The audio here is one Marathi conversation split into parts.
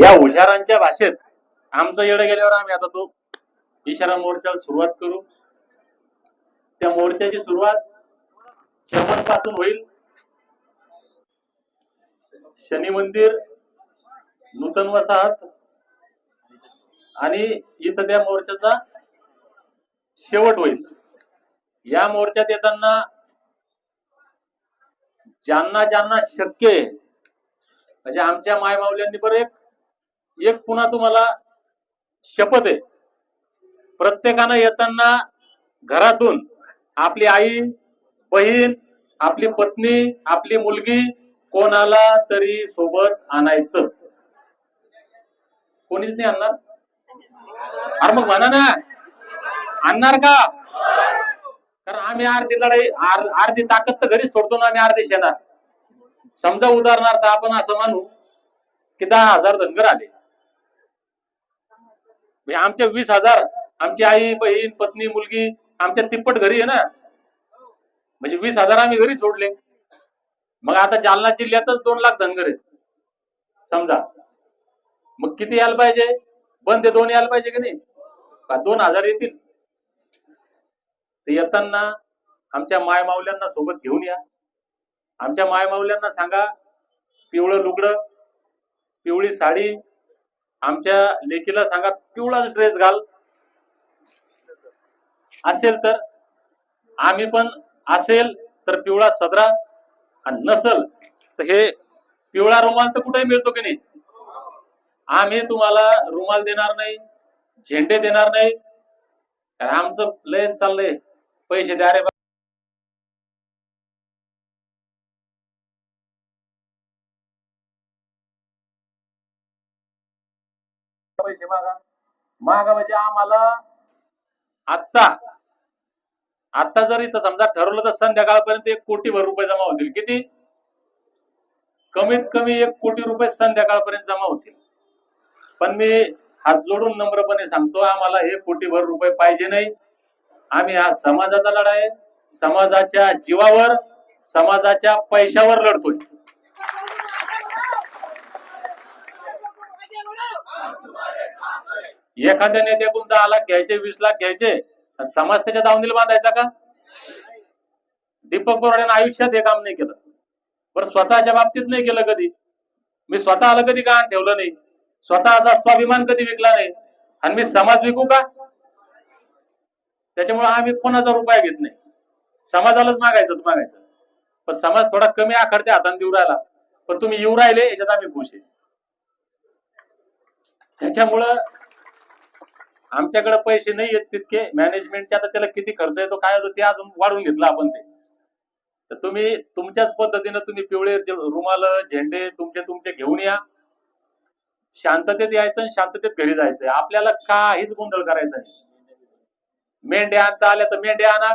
या हुशारांच्या भाषेत आमचं येडं गेल्यावर आम्ही आता तो इशारा मोर्चाला सुरुवात करू. त्या मोर्चाची सुरुवात शमनपासून होईल. शनी मंदिर नूतन वसाहत आणि इथं त्या मोर्चाचा शेवट होईल. या मोर्चात येताना ज्यांना ज्यांना शक्य आहे म्हणजे आमच्या मायमावल्यांनी बरं एक एक पुन्हा तुम्हाला शपथ आहे. प्रत्येकानं येताना घरातून आपली आई बहीण आपली पत्नी आपली मुलगी कोणाला तरी सोबत आणायचं. कोणीच नाही आणणार? अरे मग म्हणा ना. आणणार का? कारण आम्ही अर्धी लढाई आर- अर्धी ताकद तर घरीच सोडतो ना आम्ही अर्धी शेणार. समजा उदाहरणार्थ आपण असं मानू की दहा हजार धनगर आले. म्हणजे आमच्या वीस हजार आमची आई बहीण पत्नी मुलगी आमच्या तिप्पट घरी आहे ना. म्हणजे वीस हजार आम्ही घरी सोडले. मग आता जालना जिल्ह्यातच दोन लाख धनगर आहेत. समजा. मग किती यायला पाहिजे? बंद दोन यायला पाहिजे की नाही? दोन हजार येतील? ते येताना आमच्या मायमावल्यांना सोबत घेऊन या. आमच्या मायमावल्यांना सांगा पिवळं लुगडं पिवळी साडी आमच्या लेकीला सांगा पिवळा ड्रेस घाल. असेल तर आम्ही पण असेल तर पिवळा सदरा आणि नसल तर हे पिवळा रुमाल तर कुठेही मिळतो की नाही? आम्ही तुम्हाला रुमाल देणार नाही झेंडे देणार नाही. आमचं लय चाललंय. पैसे द्या रे पैसे मागा. मागा म्हणजे आम्हाला आत्ता आता जर इथं समजा ठरवलं तर संध्याकाळपर्यंत एक कोटी भर रुपये जमा होतील. किती? कमीत कमी एक कोटी रुपये संध्याकाळपर्यंत जमा होतील. पण मी हात जोडून नम्रपणे सांगतो आम्हाला हे कोटी भर रुपये पाहिजे नाही. आम्ही हा समाजाचा लढा आहे. समाजाच्या जीवावर समाजाच्या पैशावर लढतोय. एखाद्या नेत्याकडून दहा लाख घ्यायचे वीस लाख घ्यायचे समाज त्याच्या दावणीला बांधायचा का? दीपक बोराड्यानं आयुष्यात हे काम नाही केलं. पण स्वतःच्या बाबतीत नाही केलं कधी. मी स्वतःला कधी गहाण ठेवलं नाही. स्वतःचा स्वाभिमान कधी विकला नाही. आणि मी समाज विकू का? त्याच्यामुळे आम्ही कोणाचा रुपया घेत नाही. समाजालाच मागायचं मागायचं. पण समाज थोडा कमी आखडते हाताने देऊ राहिला. पण तुम्ही येऊ राहिले याच्यात आम्ही खुश आहे. त्याच्यामुळं आमच्याकडे पैसे नाही येत तितके. मॅनेजमेंटचे आता त्याला किती खर्च येतो काय होतो ते अजून वाढवून घेतलं आपण ते. तर तुम्ही तुमच्याच पद्धतीनं तुम्ही पिवळे रुमाल झेंडे तुमचे तुमचे घेऊन या. शांततेत यायचं आणि शांततेत घरी जायचंय आपल्याला काहीच गोंधळ करायचा नाही. मेंढ्या आणता आल्या तर मेंढ्या आणा.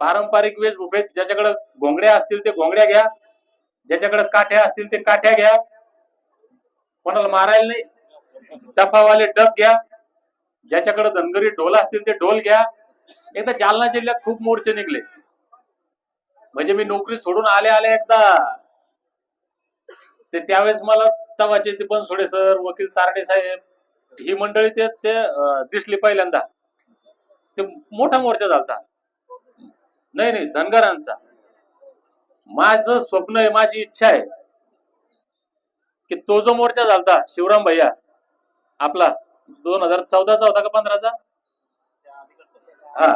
पारंपरिक वेशभूषेत ज्याच्याकडे घोंगड्या असतील ते घोंगड्या घ्या. ज्याच्याकडे काठ्या असतील ते काठ्या घ्या. कोणाला मारायला नाही. डफावाले डफ घ्या. ज्याच्याकडे धनगरी ढोल असतील ते ढोल घ्या. एकदा जालना जिल्ह्यात खूप मोर्चे निघले. म्हणजे मी नोकरी सोडून आले आले एकदा. ते त्यावेळेस मला तवाचे ते बनसोडे सर वकील तारडे साहेब ही मंडळी ते दिसली पहिल्यांदा. ते मोठा मोर्चा झालता. नाही नाही धनगरांचा. माझं स्वप्न आहे माझी इच्छा आहे की तो जो मोर्चा झालता शिवराम भैया आपला दोन हजार चौदाचा होता का पंधराचा? हा.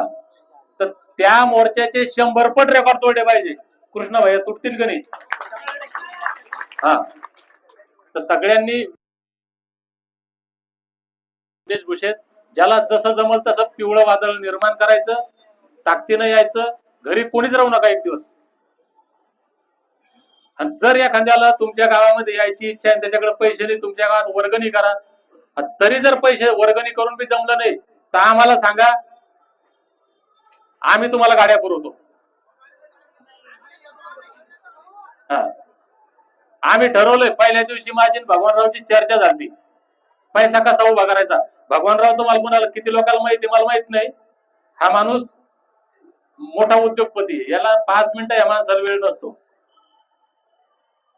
तर त्या मोर्चाचे शंभर पट रेकॉर्ड तोडले पाहिजे. कृष्णा भैया तुटतील का नाही? हा. तर सगळ्यांनी वेशभूषेत ज्याला जसं जमल तसं पिवळं वादळ निर्माण करायचं ताकदीनं यायचं घरी कोणीच राहू नका एक दिवस. आणि जर एखाद्याला तुमच्या गावामध्ये यायची इच्छा आहे त्याच्याकडे पैसे नाही तुमच्या गावात वर्गणी करा तरी जर पैसे वर्गणी करून बी जमलं नाही तर आम्हाला सांगा आम्ही तुम्हाला गाड्या पुरवतो. हा. आम्ही ठरवलंय पहिल्या दिवशी माझी भगवानरावची चर्चा झाली. पैसा कसा उभा करायचा? भगवानराव तुम्हाला कोणाला किती लोकांना माहिती मला माहीत नाही. हा माणूस मोठा उद्योगपती याला पाच मिनिटं या माणसाला वेळ नसतो.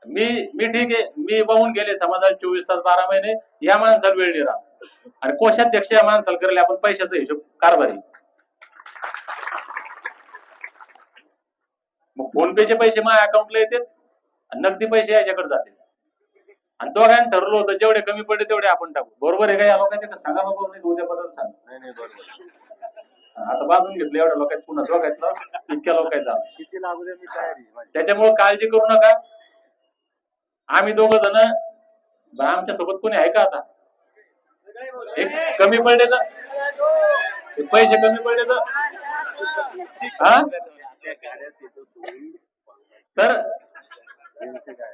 मी मी ठीक आहे. मी वाहून गेले समाजाला चोवीस तास बारा महिने या माणसाला वेळ नाही राहत. आणि कोषाध्यक्ष या माणसाला करले आपण पैशाचा हिशोब कारभारी. मग फोन पेचे पैसे माझ्या अकाउंटला येतात आणि नगदी पैसे याच्याकडे जाते आणि दोघांनी ठरवलं होतं जेवढे कमी पडले तेवढे आपण टाकू. बरोबर आहे का? या लोकांचे सांगा बाबा नाही उद्या बदल सांग आता बांधून घेतलं एवढ्या लोकांत पुन्हा दोघांतलं इतक्या लोकांचा मी. त्याच्यामुळे काळजी करू नका. आम्ही दोघ जण आमच्यासोबत कोणी आहे का आता? एक कमी पडले तर? पैसे कमी पडले तर? हा? तर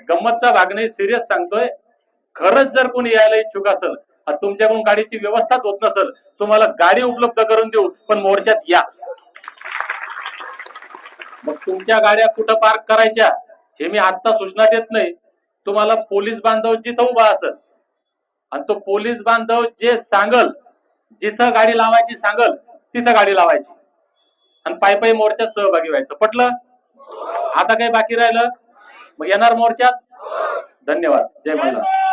गंमतचा भाग नाही सिरियस सांगतोय. खरंच जर कोणी यायला इच्छुक असेल तुमच्याकडून गाडीची व्यवस्थाच होत नसेल तुम्हाला गाडी उपलब्ध करून देऊ पण मोर्चात या. मग तुमच्या गाड्या कुठं पार्क करायच्या हे मी आत्ता सूचना देत नाही. तुम्हाला पोलीस बांधव जिथं उभा असेल आणि तो पोलीस बांधव जे सांगल जिथं गाडी लावायची सांगल तिथं गाडी लावायची. आणि पायी पायी मोर्चात सहभागी व्हायचं. पटलं? आता काही बाकी राहिलं? मग येणार मोर्चात? धन्यवाद. जय मल्हार.